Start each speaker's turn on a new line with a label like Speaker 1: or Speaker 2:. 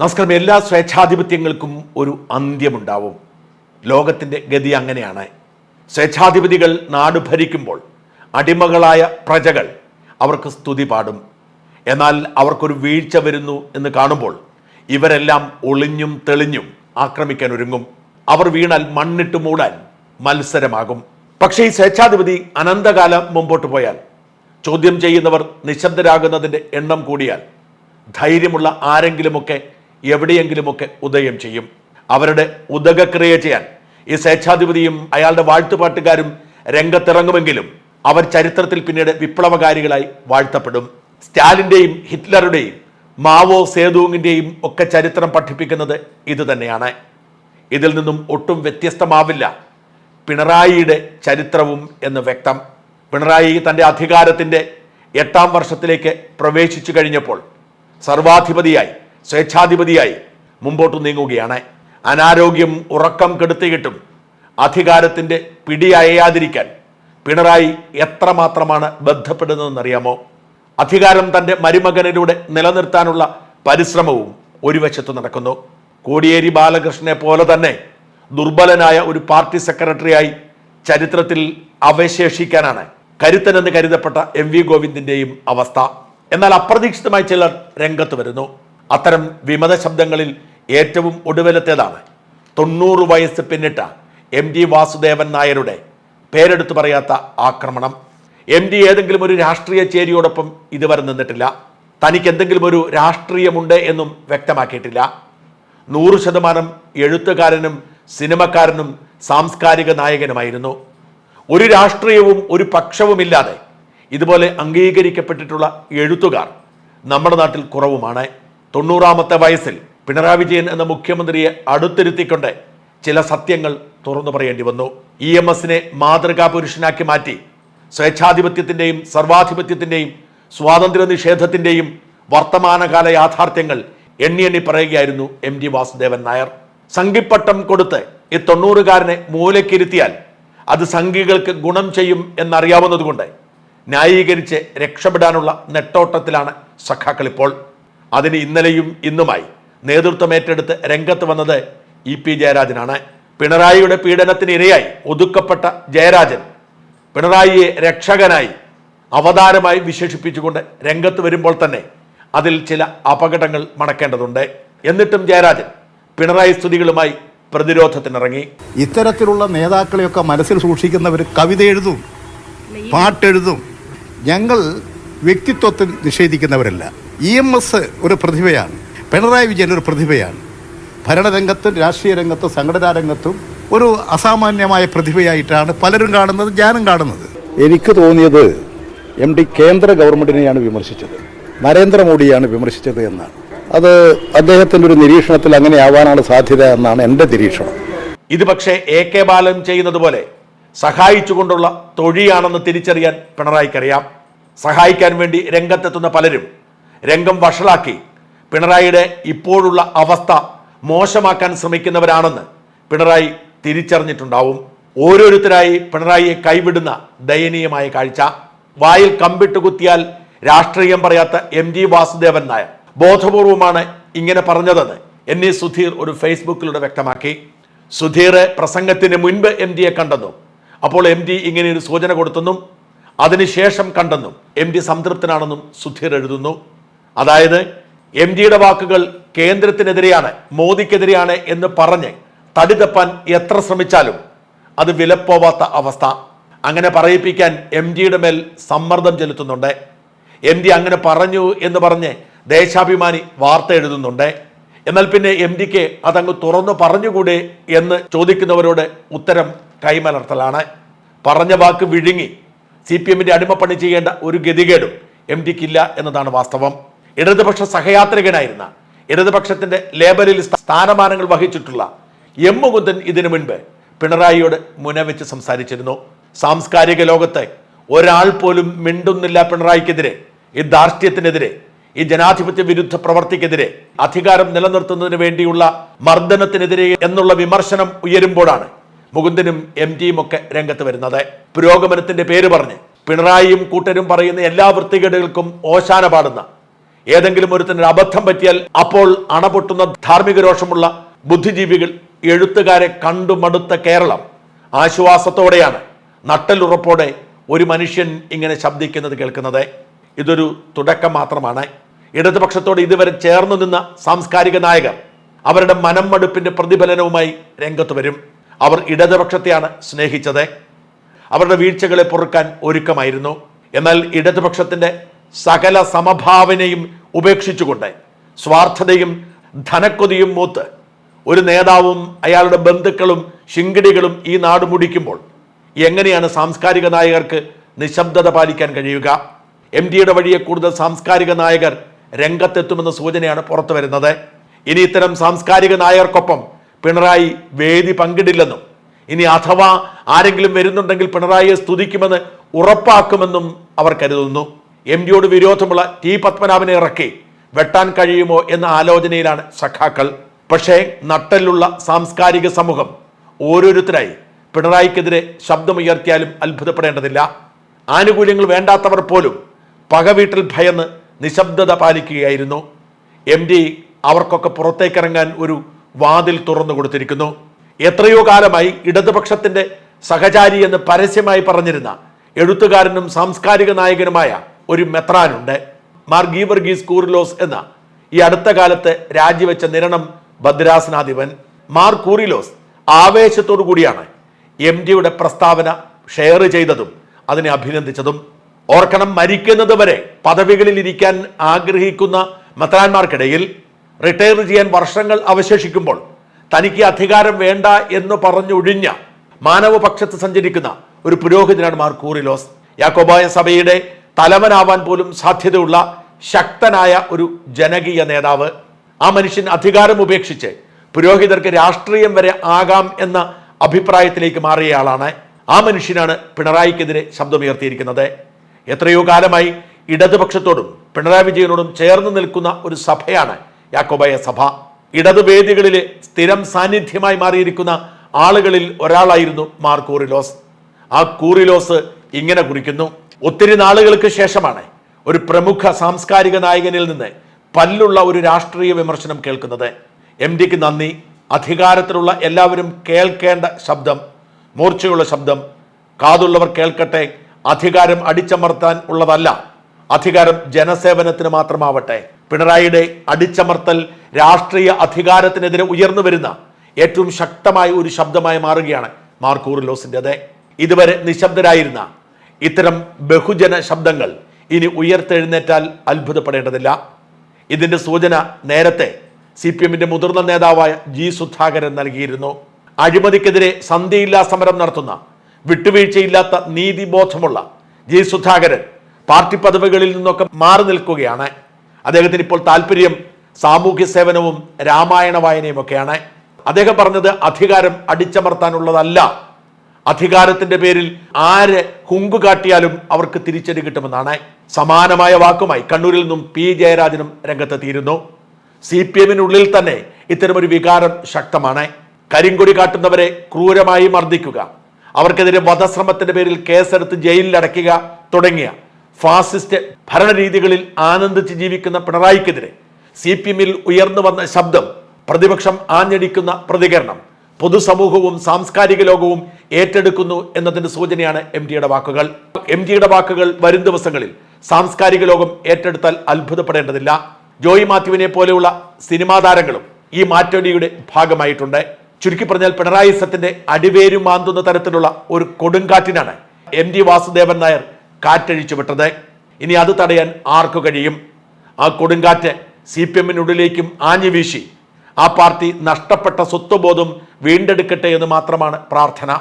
Speaker 1: നമസ്കാരം. എല്ലാ സ്വേച്ഛാധിപത്യങ്ങൾക്കും ഒരു അന്ത്യമുണ്ടാവും. ലോകത്തിന്റെ ഗതി അങ്ങനെയാണ്. സ്വേച്ഛാധിപതികൾ നാട് ഭരിക്കുമ്പോൾ അടിമകളായ പ്രജകൾ അവർക്ക് സ്തുതി പാടും. എന്നാൽ അവർക്കൊരു വീഴ്ച വരുന്നു എന്ന് കാണുമ്പോൾ ഇവരെല്ലാം ഒളിഞ്ഞും തെളിഞ്ഞും ആക്രമിക്കാൻ ഒരുങ്ങും. അവർ വീണാൽ മണ്ണിട്ട് മൂടാൻ മത്സരമാകും. പക്ഷേ ഈ സ്വേച്ഛാധിപതി അനന്തകാലം മുമ്പോട്ട് പോയാൽ ചോദ്യം ചെയ്യുന്നവർ നിശബ്ദരാകുന്നതിന്റെ എണ്ണം കൂടിയാൽ ധൈര്യമുള്ള ആരെങ്കിലുമൊക്കെ എവിടെയെങ്കിലുമൊക്കെ ഉദയം ചെയ്യും. അവരുടെ ഉദകക്രിയ ചെയ്യാൻ ഈ സ്വേച്ഛാധിപതിയും അയാളുടെ വാഴ്ത്തുപാട്ടുകാരും രംഗത്തിറങ്ങുമെങ്കിലും അവർ ചരിത്രത്തിൽ പിന്നീട് വിപ്ലവകാരികളായി വാഴ്ത്തപ്പെടും. സ്റ്റാലിന്റെയും ഹിറ്റ്ലറുടെയും മാവോ സേതുവിന്റെയും ഒക്കെ ചരിത്രം പഠിപ്പിക്കുന്നത് ഇത് തന്നെയാണ്. ഇതിൽ നിന്നും ഒട്ടും വ്യത്യസ്തമാവില്ല പിണറായിയുടെ ചരിത്രവും എന്ന് വ്യക്തം. പിണറായി തന്റെ അധികാരത്തിന്റെ എട്ടാം വർഷത്തിലേക്ക് പ്രവേശിച്ചു കഴിഞ്ഞപ്പോൾ സർവാധിപതിയായി സ്വേച്ഛാധിപതിയായി മുമ്പോട്ട് നീങ്ങുകയാണ്. അനാരോഗ്യം ഉറക്കം കെടുത്തിയിട്ടും അധികാരത്തിന്റെ പിടിയയാതിരിക്കാൻ പിണറായി എത്രമാത്രമാണ് ബന്ധപ്പെടുന്നതെന്നറിയാമോ? അധികാരം തന്റെ മരുമകനിലൂടെ നിലനിർത്താനുള്ള പരിശ്രമവും ഒരു വശത്ത് നടക്കുന്നു. കോടിയേരി ബാലകൃഷ്ണനെ പോലെ തന്നെ ദുർബലനായ ഒരു പാർട്ടി സെക്രട്ടറിയായി ചരിത്രത്തിൽ അവശേഷിക്കാനാണ് കരുത്തനെന്ന് കരുതപ്പെട്ട എം വി ഗോവിന്ദിന്റെയും അവസ്ഥ. എന്നാൽ അപ്രതീക്ഷിതമായി ചിലർ രംഗത്ത് വരുന്നു. അത്തരം വിമത ശബ്ദങ്ങളിൽ ഏറ്റവും ഒടുവിലത്തേതാണ്. തൊണ്ണൂറ് വയസ്സ് പിന്നിട്ട എം ഡി വാസുദേവൻ നായരുടെ പേരെടുത്തു പറയാത്ത ആക്രമണം. എം ഡി ഏതെങ്കിലും ഒരു രാഷ്ട്രീയ ചേരിയോടൊപ്പം ഇതുവരെ നിന്നിട്ടില്ല. തനിക്ക് എന്തെങ്കിലും ഒരു രാഷ്ട്രീയമുണ്ട് എന്നും വ്യക്തമാക്കിയിട്ടില്ല. നൂറ് ശതമാനം എഴുത്തുകാരനും സിനിമക്കാരനും സാംസ്കാരിക നായകനുമായിരുന്നു. ഒരു രാഷ്ട്രീയവും ഒരു പക്ഷവുമില്ലാതെ ഇതുപോലെ അംഗീകരിക്കപ്പെട്ടിട്ടുള്ള എഴുത്തുകാർ നമ്മുടെ നാട്ടിൽ കുറവുമാണ്. തൊണ്ണൂറാമത്തെ വയസ്സിൽ പിണറായി വിജയൻ എന്ന മുഖ്യമന്ത്രിയെ അടുത്തിരുത്തിക്കൊണ്ട് ചില സത്യങ്ങൾ തുറന്നു പറയേണ്ടി വന്നു. ഇ എം എസിനെ മാതൃകാ പുരുഷനാക്കി മാറ്റി സ്വേച്ഛാധിപത്യത്തിന്റെയും സർവാധിപത്യത്തിന്റെയും സ്വാതന്ത്ര്യ നിഷേധത്തിന്റെയും വർത്തമാനകാല യാഥാർത്ഥ്യങ്ങൾ എണ്ണി എണ്ണി പറയുകയായിരുന്നു എം ജി വാസുദേവൻ നായർ. സംഘിപ്പട്ടം കൊടുത്ത് ഈ തൊണ്ണൂറുകാരനെ മൂലക്കിരുത്തിയാൽ അത് സംഘികൾക്ക് ഗുണം ചെയ്യും എന്നറിയാവുന്നതുകൊണ്ട് ന്യായീകരിച്ച് രക്ഷപ്പെടാനുള്ള നെട്ടോട്ടത്തിലാണ് സഖാക്കൾ ഇപ്പോൾ അതിന് ഇന്നലെയും ഇന്നുമായി നേതൃത്വം ഏറ്റെടുത്ത് രംഗത്ത് വന്നത് ഇ പി ജയരാജനാണ്. പിണറായിയുടെ പീഡനത്തിന് ഇരയായി ഒതുക്കപ്പെട്ട ജയരാജൻ പിണറായിയെ രക്ഷകനായി അവതാരമായി വിശേഷിപ്പിച്ചുകൊണ്ട് രംഗത്ത് വരുമ്പോൾ തന്നെ അതിൽ ചില അപകടങ്ങൾ മണക്കേണ്ടതുണ്ട്. എന്നിട്ടും ജയരാജൻ പിണറായി സ്തുതികളുമായി പ്രതിരോധത്തിനിറങ്ങി.
Speaker 2: ഇത്തരത്തിലുള്ള നേതാക്കളെയൊക്കെ മനസ്സിൽ സൂക്ഷിക്കുന്നവർ കവിത എഴുതും പാട്ടെഴുതും. ഞങ്ങൾ വ്യക്തിത്വത്തിൽ നിഷേധിക്കുന്നവരല്ല. ഇ എം എസ് ഒരു പ്രതിഭയാണ്. പിണറായി വിജയൻ ഒരു പ്രതിഭയാണ്. ഭരണരംഗത്തും രാഷ്ട്രീയ രംഗത്തും സംഘടനാ രംഗത്തും ഒരു അസാമാന്യമായ പ്രതിഭയായിട്ടാണ് പലരും കാണുന്നത് ഞാനും കാണുന്നത്.
Speaker 3: എനിക്ക് തോന്നിയത് എം ഡി കേന്ദ്ര ഗവൺമെന്റിനെയാണ് വിമർശിച്ചത്. നരേന്ദ്രമോദിയാണ് വിമർശിച്ചത് എന്നാണ്. അത് അദ്ദേഹത്തിന്റെ ഒരു നിരീക്ഷണത്തിൽ അങ്ങനെ ആവാനാണ് സാധ്യത എന്നാണ് എന്റെ നിരീക്ഷണം.
Speaker 1: ഇത് പക്ഷേ എ കെ ബാലൻ ചെയ്യുന്നത് പോലെ സഹായിച്ചുകൊണ്ടുള്ള തൊഴിയാണെന്ന് തിരിച്ചറിയാൻ പിണറായിക്കറിയാം. സഹായിക്കാൻ വേണ്ടി രംഗത്തെത്തുന്ന പലരും രംഗം വഷളാക്കി. പിണറായിയുടെ ഇപ്പോഴുള്ള അവസ്ഥ മോശമാക്കാൻ ശ്രമിക്കുന്നവരാണെന്ന് പിണറായി തിരിച്ചറിഞ്ഞിട്ടുണ്ടാവും. ഓരോരുത്തരായി പിണറായിയെ കൈവിടുന്ന ദയനീയമായ കാഴ്ച. വായിൽ കമ്പിട്ട് കുത്തിയാൽ രാഷ്ട്രീയം പറയാത്ത എം ജി വാസുദേവൻ നായർ. ബോധപൂർവമാണ് ഇങ്ങനെ പറഞ്ഞതെന്ന് എൻ ഇ സുധീർ ഒരു ഫേസ്ബുക്കിലൂടെ വ്യക്തമാക്കി. സുധീർ പ്രസംഗത്തിന് മുൻപ് എം ജിയെ കണ്ടെന്നും അപ്പോൾ എം ജി ഇങ്ങനെ ഒരു സൂചന കൊടുത്തെന്നും അതിനുശേഷം കണ്ടെന്നും എം ജി സംതൃപ്തനാണെന്നും സുധീർ എഴുതുന്നു. അതായത് എം ജിയുടെ വാക്കുകൾ കേന്ദ്രത്തിനെതിരെയാണ് മോദിക്കെതിരെയാണ് എന്ന് പറഞ്ഞ് തടി തപ്പാൻ എത്ര ശ്രമിച്ചാലും അത് വിലപ്പോവാത്ത അവസ്ഥ. അങ്ങനെ പറയിപ്പിക്കാൻ എം ജിയുടെ മേൽ സമ്മർദ്ദം ചെലുത്തുന്നുണ്ട്. എം ജി അങ്ങനെ പറഞ്ഞു എന്ന് പറഞ്ഞ് ദേശാഭിമാനി വാർത്ത എഴുതുന്നുണ്ട്. എന്നാൽ പിന്നെ എം ഡിക്ക് അതങ്ങ് തുറന്നു പറഞ്ഞുകൂടെ എന്ന് ചോദിക്കുന്നവരോട് ഉത്തരം കൈമലർത്തലാണ്. പറഞ്ഞ വാക്ക് വിഴുങ്ങി സി പി എമ്മിന്റെ അടിമപ്പണി ചെയ്യേണ്ട ഒരു ഗതികേടും എം ഡിക്കില്ല എന്നതാണ് വാസ്തവം. ഇടതുപക്ഷ സഹയാത്രികനായിരുന്ന ഇടതുപക്ഷത്തിന്റെ ലേബലിൽ സ്ഥാനമാനങ്ങൾ വഹിച്ചിട്ടുള്ള എം മുകുന്ദൻ ഇതിനു മുൻപ് പിണറായിയോട് മുനവെച്ച് സംസാരിച്ചിരുന്നു. സാംസ്കാരിക ലോകത്തെ ഒരാൾ പോലും മിണ്ടുന്നില്ല പിണറായിക്കെതിരെ ഈ ധാർഷ്ട്യത്തിനെതിരെ ഈ ജനാധിപത്യ വിരുദ്ധ പ്രവർത്തിക്കെതിരെ അധികാരം നിലനിർത്തുന്നതിന് വേണ്ടിയുള്ള മർദ്ദനത്തിനെതിരെ എന്നുള്ള വിമർശനം ഉയരുമ്പോഴാണ് മുകുന്ദനും എം ടിയും ഒക്കെ രംഗത്ത് വരുന്നത്. പുരോഗമനത്തിന്റെ പേര് പറഞ്ഞ് പിണറായിയും കൂട്ടരും പറയുന്ന എല്ലാ വൃത്തികേടുകൾക്കും ഓശാന പാടുന്ന ഏതെങ്കിലും ഒരുത്തിന് അബദ്ധം പറ്റിയാൽ അപ്പോൾ അണപൊട്ടുന്ന ധാർമ്മിക രോഷമുള്ള ബുദ്ധിജീവികൾ എഴുത്തുകാരെ കണ്ടുമടുത്ത കേരളം ആശ്വാസത്തോടെയാണ് നട്ടലുറപ്പോടെ ഒരു മനുഷ്യൻ ഇങ്ങനെ ശബ്ദിക്കുന്നത് കേൾക്കുന്നത്. ഇതൊരു തുടക്കം മാത്രമാണ്. ഇടതുപക്ഷത്തോട് ഇതുവരെ ചേർന്നു നിന്ന സാംസ്കാരിക നായകർ അവരുടെ മനം മടുപ്പിന്റെ പ്രതിഫലനവുമായി രംഗത്ത് വരും. അവർ ഇടതുപക്ഷത്തെയാണ് സ്നേഹിച്ചത്. അവരുടെ വീഴ്ചകളെ പൊറുക്കാൻ ഒരുക്കമായിരുന്നു. എന്നാൽ ഇടതുപക്ഷത്തിന്റെ സകല സമഭാവനയും ഉപേക്ഷിച്ചുകൊണ്ട് സ്വാർത്ഥതയും ധനക്കൊതിയും മൂത്ത് ഒരു നേതാവും അയാളുടെ ബന്ധുക്കളും ശിങ്കിടികളും ഈ നാട് മുടിക്കുമ്പോൾ എങ്ങനെയാണ് സാംസ്കാരിക നായകർക്ക് നിശബ്ദത പാലിക്കാൻ കഴിയുക? എം ഡിയുടെ വഴിയെ കൂടുതൽ സാംസ്കാരിക നായകർ രംഗത്തെത്തുമെന്ന സൂചനയാണ് പുറത്തു വരുന്നത്. ഇനി ഇത്തരം സാംസ്കാരിക നായകർക്കൊപ്പം പിണറായി വേദി പങ്കിടില്ലെന്നും ഇനി അഥവാ ആരെങ്കിലും വരുന്നുണ്ടെങ്കിൽ പിണറായിയെ സ്തുതിക്കുമെന്ന് ഉറപ്പാക്കുമെന്നും അവർ കരുതുന്നു. എം ഡിയോട് വിരോധമുള്ള ടി പത്മനാഭനെ ഇറക്കി. വെട്ടാൻ കഴിയുമോ എന്ന ആലോചനയിലാണ് സഖാക്കൾ. പക്ഷേ നട്ടലുള്ള സാംസ്കാരിക സമൂഹം ഓരോരുത്തരായി പിണറായിക്കെതിരെ ശബ്ദമുയർത്തിയാലും അത്ഭുതപ്പെടേണ്ടതില്ല. ആനുകൂല്യങ്ങൾ വേണ്ടാത്തവർ പോലും പകവീട്ടിൽ ഭയന്ന് നിശബ്ദത പാലിക്കുകയായിരുന്നു. എം ഡി അവർക്കൊക്കെ പുറത്തേക്കിറങ്ങാൻ ഒരു വാതിൽ തുറന്നു കൊടുത്തിരിക്കുന്നു. എത്രയോ കാലമായി ഇടതുപക്ഷത്തിന്റെ സഹചാരി എന്ന് പരസ്യമായി പറഞ്ഞിരുന്ന എഴുത്തുകാരനും സാംസ്കാരിക നായകനുമായ ഒരു മെത്രാനുണ്ട്. മാർ ഗീവർഗീസ് കൂറിലോസ് എന്ന ഈ അടുത്ത കാലത്ത് രാജിവെച്ച നിരണം ഭദ്രാസനാധിപൻ മാർ കൂറിലോസ് ആവേശത്തോടു കൂടിയാണ് എം ഡിയുടെ പ്രസ്താവന ഷെയർ ചെയ്തതും അതിനെ അഭിനന്ദിച്ചതും. ഓർക്കണം മരിക്കുന്നത് വരെ പദവികളിൽ ഇരിക്കാൻ ആഗ്രഹിക്കുന്ന മെത്രാന്മാർക്കിടയിൽ റിട്ടയർ ചെയ്യാൻ വർഷങ്ങൾ അവശേഷിക്കുമ്പോൾ തനിക്ക് അധികാരം വേണ്ട എന്ന് പറഞ്ഞൊഴിഞ്ഞ മാനവപക്ഷത്ത് സഞ്ചരിക്കുന്ന ഒരു പുരോഹിതനാണ് മാർ കൂറിലോസ്. യാക്കോബായ സഭയുടെ തലവനാവാൻ പോലും സാധ്യതയുള്ള ശക്തനായ ഒരു ജനകീയ നേതാവ്. ആ മനുഷ്യൻ അധികാരം ഉപേക്ഷിച്ച് പുരോഹിതർക്ക് രാഷ്ട്രീയം വരെ ആകാം എന്ന അഭിപ്രായത്തിലേക്ക് മാറിയ ആളാണ് ആ മനുഷ്യനാണ് പിണറായിക്കെതിരെ ശബ്ദമുയർത്തിയിരിക്കുന്നത്. എത്രയോ കാലമായി ഇടതുപക്ഷത്തോടും പിണറായി വിജയനോടും ചേർന്ന് നിൽക്കുന്ന ഒരു സഭയാണ് യാക്കോബായ സഭ. ഇടതുവേദികളിലെ സ്ഥിരം സാന്നിധ്യമായി മാറിയിരിക്കുന്ന ആളുകളിൽ ഒരാളായിരുന്നു മാർ കൂറിലോസ്. ആ കൂറിലോസ് ഇങ്ങനെ കുറിക്കുന്നു. ഒത്തിരി നാളുകൾക്ക് ശേഷമാണ് ഒരു പ്രമുഖ സാംസ്കാരിക നായകനിൽ നിന്ന് പല്ലുള്ള ഒരു രാഷ്ട്രീയ വിമർശനം കേൾക്കുന്നത്. എം ഡിക്ക് നന്ദി. അധികാരത്തിലുള്ള എല്ലാവരും കേൾക്കേണ്ട ശബ്ദം മൂർച്ചയുള്ള ശബ്ദം. കാതുള്ളവർ കേൾക്കട്ടെ. അധികാരം അടിച്ചമർത്താൻ ഉള്ളതല്ല. അധികാരം ജനസേവനത്തിന് മാത്രമാവട്ടെ. പിണറായിയുടെ അടിച്ചമർത്തൽ രാഷ്ട്രീയ അധികാരത്തിനെതിരെ ഉയർന്നു വരുന്ന ഏറ്റവും ശക്തമായ ഒരു ശബ്ദമായി മാറുകയാണ് മാർക്കൂർ ലോസിന്റെ ഇതുവരെ നിശബ്ദരായിരുന്ന ഇത്തരം ബഹുജന ശബ്ദങ്ങൾ ഇനി ഉയർത്തെഴുന്നേറ്റാൽ അത്ഭുതപ്പെടേണ്ടതില്ല. ഇതിന്റെ സൂചന നേരത്തെ സി പി എമ്മിന്റെ മുതിർന്ന നേതാവായ ജി സുധാകരൻ നൽകിയിരുന്നു. അഴിമതിക്കെതിരെ സന്ധിയില്ലാ സമരം നടത്തുന്ന വിട്ടുവീഴ്ചയില്ലാത്ത നീതിബോധമുള്ള ജി സുധാകരൻ പാർട്ടി പദവികളിൽ നിന്നൊക്കെ മാറി നിൽക്കുകയാണ്. അദ്ദേഹത്തിന് ഇപ്പോൾ താല്പര്യം സാമൂഹ്യ സേവനവും രാമായണ വായനയും ഒക്കെയാണ് അദ്ദേഹം പറഞ്ഞത് അധികാരം അടിച്ചമർത്താനുള്ളതല്ല. അധികാരത്തിന്റെ പേരിൽ ആര് ഹുങ്കു കാട്ടിയാലും അവർക്ക് തിരിച്ചടി കിട്ടുമെന്നാണ് സമാനമായ വാക്കുമായി കണ്ണൂരിൽ നിന്നും പി. ജയരാജനും രംഗത്തെത്തിയിരുന്നു. സി പി എമ്മിനുള്ളിൽ തന്നെ ഇത്തരമൊരു വികാരം ശക്തമാണ്. കരിങ്കൊടി കാട്ടുന്നവരെ ക്രൂരമായി മർദ്ദിക്കുക അവർക്കെതിരെ വധശ്രമത്തിന്റെ പേരിൽ കേസെടുത്ത് ജയിലിൽ അടയ്ക്കുക തുടങ്ങിയ ഫാസിസ്റ്റ് ഭരണരീതികളിൽ ആനന്ദിച്ച് ജീവിക്കുന്ന പിണറായിക്കെതിരെ സി പി എമ്മിൽ ഉയർന്നു വന്ന ശബ്ദം പ്രതിപക്ഷം ആഞ്ഞടിക്കുന്ന പ്രതികരണം പൊതുസമൂഹവും സാംസ്കാരിക ലോകവും ഏറ്റെടുക്കുന്നു എന്നതിന്റെ സൂചനയാണ് എം ഡിയുടെ വാക്കുകൾ. എം ജിയുടെ വാക്കുകൾ വരും ദിവസങ്ങളിൽ സാംസ്കാരിക ലോകം ഏറ്റെടുത്താൽ അത്ഭുതപ്പെടേണ്ടതില്ല. ജോയി മാത്യുവിനെ പോലെയുള്ള സിനിമാ താരങ്ങളും ഈ മാറ്റോടിയുടെ ഭാഗമായിട്ടുണ്ട്. ചുരുക്കി പറഞ്ഞാൽ പിണറായി സത്തിന്റെ അടിവേരു മാന്തുന്ന തരത്തിലുള്ള ഒരു കൊടുങ്കാറ്റിനാണ് എം ടി വാസുദേവൻ നായർ കാറ്റഴിച്ചു വിട്ടത്. ഇനി അത് തടയാൻ ആർക്കു കഴിയും? ആ കൊടുങ്കാറ്റ് സി പി എമ്മിനുള്ളിലേക്കും ആഞ്ഞു വീശി. ആ പാർട്ടി നഷ്ടപ്പെട്ട സ്വത്വബോധം വീണ്ടെടുക്കട്ടെ എന്ന് മാത്രമാണ് പ്രാർത്ഥന.